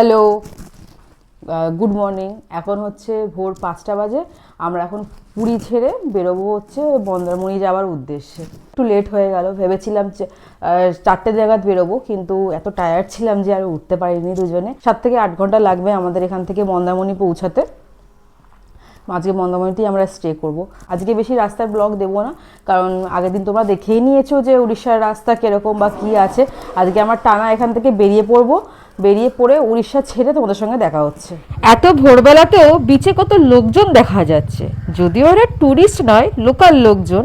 Hello good morning এখন হচ্ছে ভোর পাঁচটা বাজে। আমরা এখন পুরী ছেড়ে বেরোবো হচ্ছে মন্দারমণি যাওয়ার উদ্দেশ্যে। একটু লেট হয়ে গেল, ভেবেছিলাম চারটে জায়গায় বেরোবো, কিন্তু এত টায়ার্ড ছিলাম যে আর উঠতে পারিনি দুজনে। সাত থেকে আট ঘণ্টা লাগবে আমাদের এখান থেকে মন্দারমণি পৌঁছাতে। আজকে মন্দারমণিতেই আমরা স্টে করব। আজকে বেশি রাস্তার ব্লগ দেবো না, কারণ আগের দিন তোমরা দেখেই নিয়েছো যে উড়িষ্যার রাস্তা কীরকম বা কী আছে। আজকে আমার টানা এখান থেকে বেরিয়ে পড়ব। বেরিয়ে পড়ে উড়িষ্যা ছেড়ে তোমাদের সঙ্গে দেখা হচ্ছে। এত ভোরবেলাতেও বিচে কত লোকজন দেখা যাচ্ছে। যদিও ওরা ট্যুরিস্ট নয় লোকাল লোকজন।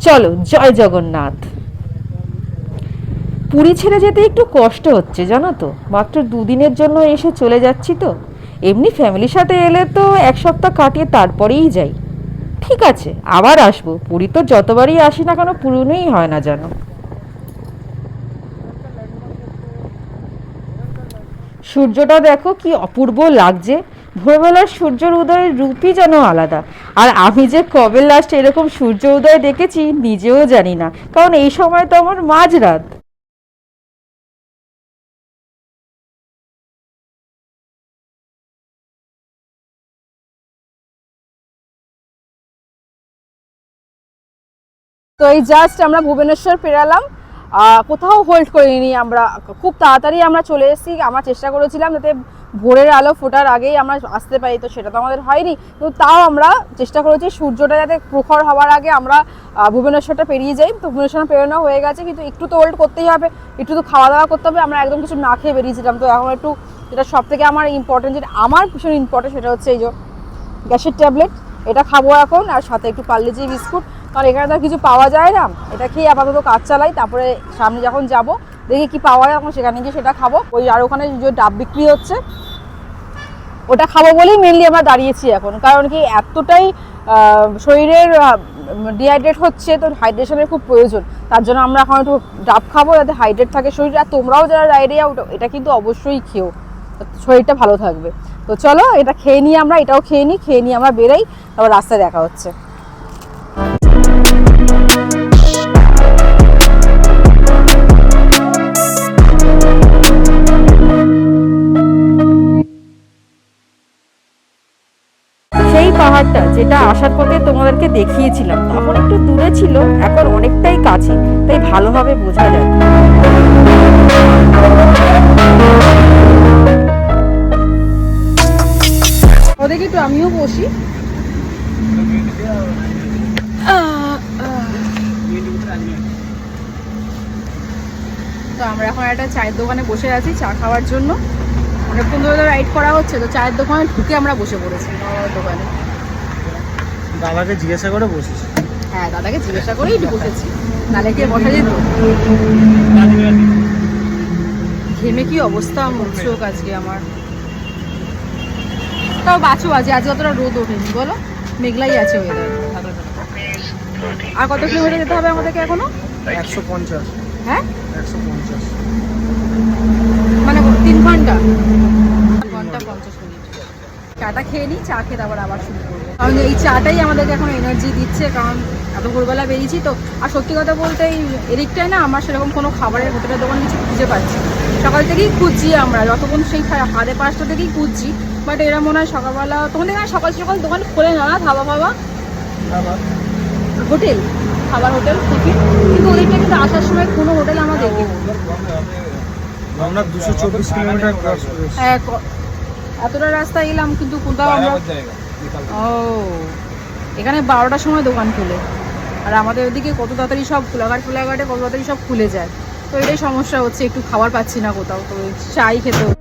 চলো, জয় জগন্নাথ। পুরী ছেড়ে যেতে একটু কষ্ট হচ্ছে, জানো তো? মাত্র দুদিনের জন্য এসে চলে যাচ্ছি তো। এমনি ফ্যামিলির সাথে এলে তো এক সপ্তাহ কাটিয়ে তারপরেই যাই। ঠিক আছে, আবার আসব। পুরী তো যতবারই আসি না কেন, পুরনোই হয় না জানো সূর্যটা দেখো কি অপূর্ব লাগছে। ভোরবেলার সূর্যের উদয়ের রূপই যেন আলাদা। আর আমি যে কবে লাস্ট এরকম সূর্য উদয় দেখেছি নিজেও জানি না। কারণ এই সময় তো আমার মাঝরাত। তো এই জাস্ট আমরা ভুবনেশ্বর পেরালাম কোথাও হোল্ড করিনি আমরা। খুব তাড়াতাড়ি আমরা চলে এসেছি। আমরা চেষ্টা করেছিলাম যাতে ভোরের আলো ফোটার আগেই আমরা আসতে পারি, তো সেটা তো আমাদের হয়নি। কিন্তু তাও আমরা চেষ্টা করেছি সূর্যটা যাতে প্রখর হওয়ার আগে আমরা ভুবনেশ্বরটা পেরিয়ে যাই। তো ভুবনেশ্বর পেরোনো হয়ে গেছে, কিন্তু একটু তো হোল্ড করতেই হবে, একটু তো খাওয়া দাওয়া করতে হবে, আমরা একদম কিছু না খেয়ে বেরিয়েছিলাম তো এখন একটু যেটা সব থেকে আমার ইম্পর্টেন্ট যেটা আমার ভীষণ ইম্পর্টেন্ট সেটা হচ্ছে এই যে গ্যাসের ট্যাবলেট। এটা খাব এখন, আর সাথে একটু পার্লেজি বিস্কুট। কারণ এখানে তো কিছু পাওয়া যায় না। এটা খেয়ে আপাতত কাজ চালাই, তারপরে সামনে যখন যাব, দেখি কি পাওয়া যায়, তখন সেখানে গিয়ে সেটা খাব। ওই আর ওখানে যে ডাব বিক্রি হচ্ছে, ওটা খাব বলেই মেনলি আমরা দাঁড়িয়েছি এখন। কারণ কি এতটাই শরীরের ডিহাইড্রেট হচ্ছে, তো হাইড্রেশনের খুব প্রয়োজন। তার জন্য আমরা এখন একটু ডাব খাব যাতে হাইড্রেট থাকে শরীর। আর তোমরাও যারা ডায়রিয়া এটা কিন্তু অবশ্যই খেও। শরীরটা ভালো থাকবে। তো চলো, এটা খেয়ে নিই আমরা, এটাও খেয়ে নিই, খেয়ে নিয়ে আমরা বেরাই, তারপর রাস্তায় দেখা হচ্ছে। পাহাড়টা যেটা আসার পথে তোমাদেরকে দেখিয়েছিলাম, তখন একটু দূরে ছিল, এখন অনেকটাই কাছে, তাই ভালোভাবে বোঝা যায় ওদেরকে একটু আমিও বসি। তো আমরা এখন একটা চায়ের দোকানে বসে আছি, চা খাওয়ার জন্য। অনেকক্ষণ ধরে রাইড করা হচ্ছে, তো চায়ের দোকানে ঢুকে আমরা বসে পড়েছি। দোকানে দাদাকে জিজ্ঞাসা করে বসেছি। হ্যাঁ দাদাকে জিজ্ঞাসা করেই বসেছি। নালে কে বসা যেত। ঘেমে কি অবস্থা? চোখ আজকে আমার। তাও বাঁচো আজকে আজকে অতটা রোদ ওঠেনি। বলো মেঘলাই আছে ওয়েদার আর কত কিলোমিটার যেতে হবে আমাদেরকে এখনও? একশো পঞ্চাশ। হ্যাঁ? একশো পঞ্চাশ। মানে তিন ঘণ্টা? ঘণ্টা পঞ্চাশ। চাটা খেয়ে নিই চা খেয়ে তারপর আবার শুরু করব। কারণ এই চাটাই আমাদেরকে এখন এনার্জি দিচ্ছে কারণ এত ভোরবেলা বেরিয়েছি তো। আর সত্যি কথা বলতে এই এদিকটায় না আমার সেরকম কোনো খাবারের হোটেলের দোকান কিছু খুঁজে পাচ্ছি সকাল থেকেই খুঁজছি আমরা যতক্ষণ সেই সাড়ে পাঁচটা থেকেই খুঁজছি। বাট এরা মনে হয় সকালবেলা তোমাদের এখানে সকাল সকাল দোকান খোলে না না ধাবা ফাবা। হোটেল খাবার হোটেল টিফিন। কিন্তু ওদিকটা কিন্তু আসার সময় কোনো হোটেল আমরা দেখিনি। আমরা দুশো চব্বিশ কিলোমিটার হ্যাঁ এতটা রাস্তা এলাম কিন্তু কোথাও আমরা ও এখানে বারোটার সময় দোকান খুলে। আর আমাদের ওদিকে কত তাড়াতাড়ি সব খোলাঘাট খোলাঘাটে কত তাড়াতাড়ি সব খুলে যায়। তো এটাই সমস্যা হচ্ছে একটু খাবার পাচ্ছি না কোথাও তো চাই খেতে হচ্ছে।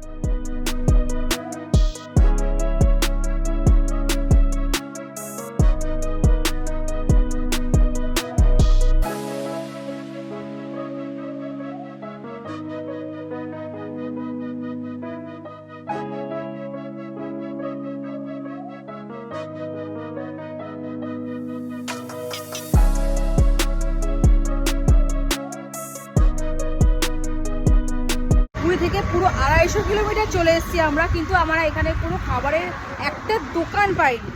আড়াইশো কিলোমিটার চলে এসেছি আমরা, কিন্তু আমরা এখানে কোনো খাবারের একটা দোকান পাইনি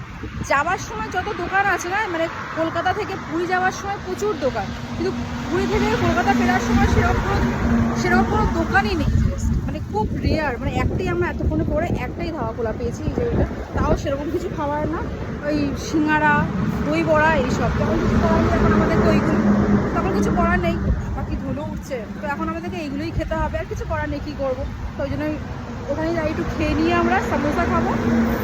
যাওয়ার সময় যত দোকান আছে না মানে কলকাতা থেকে পুরী যাওয়ার সময় প্রচুর দোকান, কিন্তু পুরী থেকে কলকাতা ফেরার সময় সেরকম সেরকম কোনো দোকানই নেই। মানে খুব রেয়ার মানে একটাই আমরা এতক্ষণে পরে একটাই ধাওয়া খোলা পেয়েছি এই যে তাও সেরকম কিছু খাবার না ওই সিঙ্গারা দই বড়া এইসব। তখন কিছু করার নেই, এখন আমাদেরকে ওইগুলো তখন কিছু করার নেই। বাকি ধুলো উঠছে। তো এখন আমাদেরকে এইগুলোই খেতে হবে। আর কিছু করার নেই, কী করব? তো ওই জন্যই ওখানে যাই, একটু খেয়ে নিয়ে আমরা সামোসা খাব।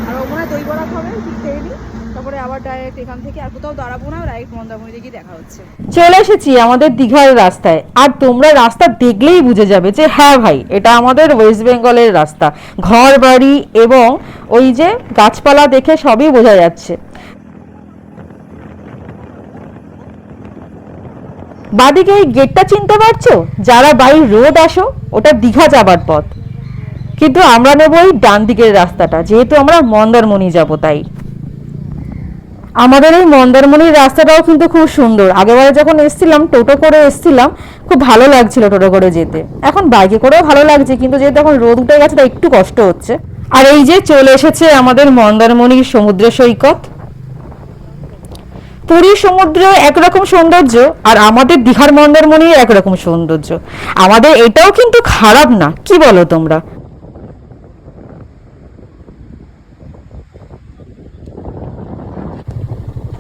আর ওখানে দই বড়া খাবে, একটু খেয়ে নিই। তারপরে আবার ডাইরেক্ট এখান থেকে আর কোথাও দাঁড়াবো না ডাইরেক্ট মন্দারমণিতে গিয়ে দেখা হচ্ছে। চলে এসেছি আমাদের দীঘার রাস্তায়। আর তোমরা রাস্তা দেখলেই বুঝে যাবে যে হ্যাঁ ভাই, এটা আমাদের ওয়েস্ট বেঙ্গলের রাস্তা। ঘর বাড়ি এবং ওই যে গাছপালা দেখে সবই বোঝা যাচ্ছে। বাদিকে এই গেটটা চিনতে পারছ? যারা বাই রোড আসো, ওটা দীঘা যাবার পথ। কিন্তু আমরা নেব এই ডান দিকের রাস্তাটা, যেহেতু আমরা মন্দারমণি যাব তাই। আমাদের এই মন্দারমণির রাস্তাটাও কিন্তু খুব সুন্দর। আগেবারে যখন এসছিলাম, টোটো করে এসছিলাম, খুব ভালো লাগছিল টোটো করে যেতে। এখন বাইকে করেও ভালো লাগছে, কিন্তু যেহেতু এখন রোদ উঠে গেছে, তাই একটু কষ্ট হচ্ছে। আর এই যে চলে এসেছে আমাদের মন্দারমণির সমুদ্র সৈকত। পুরীর সমুদ্র একরকম সৌন্দর্য, আর আমাদের দীঘার মন্দারমণির একরকম সৌন্দর্য। আমাদের এটাও কিন্তু খারাপ না, কি বলো তোমরা?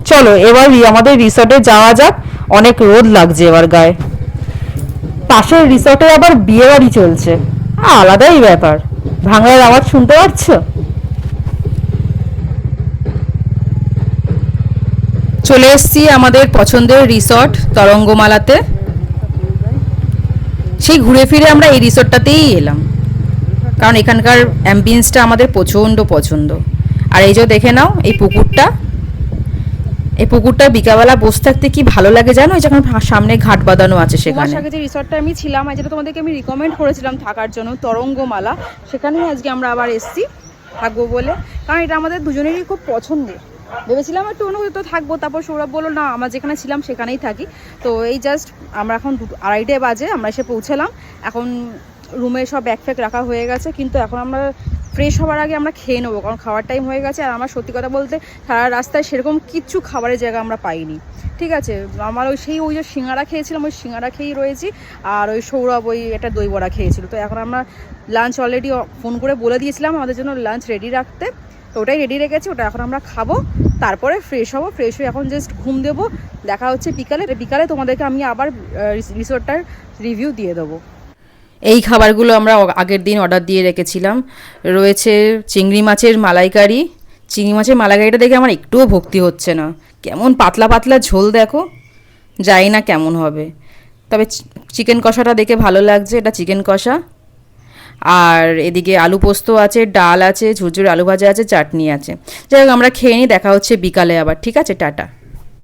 চলো, এবার আমাদের রিসর্টে যাওয়া যাক। অনেক রোদ লাগছে এবার গায়ে। পাশের রিসর্টে আবার বিয়ে বাড়ি চলছে। আলাদাই ব্যাপার। ভাঙার আওয়াজ শুনতে পাচ্ছ? চলে এসেছি আমাদের পছন্দের রিসর্ট, তরঙ্গমালাতে। সেই ঘুরে ফিরে আমরা এই রিসর্টটাতেই এলাম। কারণ এখানকার অ্যাম্বিয়েন্সটা আমাদের প্রচণ্ড পছন্দ। আর এই যে দেখে নাও, এই পুকুরটা। এই পুকুরটা বিকাবেলা বসে থাকতে কি ভালো লাগে জানো? যখন সামনে ঘাট বাঁধানো আছে সেখানে। আগে যে রিসর্টটা আমি ছিলাম যেটা তোমাদেরকে আমি রিকমেন্ড করেছিলাম থাকার জন্য তরঙ্গমালা। সেখানেই আজকে আমরা আবার এসছি থাকব বলে। কারণ এটা আমাদের দুজনেরই খুব পছন্দের। ভেবেছিলাম একটু অন্য কোথাও থাকব তারপর সৌরভ বলল না আমরা যেখানে ছিলাম সেখানেই থাকি। তো এই জাস্ট আমরা এখন দুটো আড়াইটে বাজে আমরা এসে পৌঁছালাম। এখন রুমে সব ব্যাগ ফ্যাগ রাখা হয়ে গেছে কিন্তু এখন আমরা ফ্রেশ হওয়ার আগে আমরা খেয়ে নেব, কারণ খাওয়ার টাইম হয়ে গেছে আর আমার সত্যি কথা বলতে সারা রাস্তায় সেরকম কিচ্ছু খাবারের জায়গা আমরা পাইনি। ঠিক আছে, আমার ওই সেই ওই যে সিঙ্গারা খেয়েছিলাম, ওই সিঙ্গারা খেয়েই রয়েছি আর ওই সৌরভ ওই একটা দই বড়া খেয়েছিল। তো এখন আমরা লাঞ্চ অলরেডি ফোন করে বলে দিয়েছিলাম আমাদের জন্য লাঞ্চ রেডি রাখতে। তো ওটাই রেডি রেখেছি, ওটা এখন আমরা খাব, তারপরে ফ্রেশ হব ফ্রেশ হয়ে এখন জাস্ট ঘুম দেবো, দেখা হচ্ছে বিকালে বিকালে তোমাদেরকে আমি আবার রিসোর্টটার রিভিউ দিয়ে দেবো। এই খাবারগুলো আমরা আগের দিন অর্ডার দিয়ে রেখেছিলাম। রয়েছে চিংড়ি মাছের মালাইকারি। চিংড়ি মাছের মালাইকারিটা দেখে আমার একটুও ভক্তি হচ্ছে না। কেমন পাতলা পাতলা ঝোল দেখো, জানি না কেমন হবে। তবে চিকেন কষাটা দেখে ভালো লাগছে, এটা চিকেন কষা। আর এদিকে আলু পোস্ত আছে, ডাল আছে, ঝুরঝুর আলু ভাজা আছে, চাটনি আছে। যাই হোক, আমরা খেয়ে নিই, দেখা হচ্ছে বিকালে আবার। ঠিক আছে, টাটা।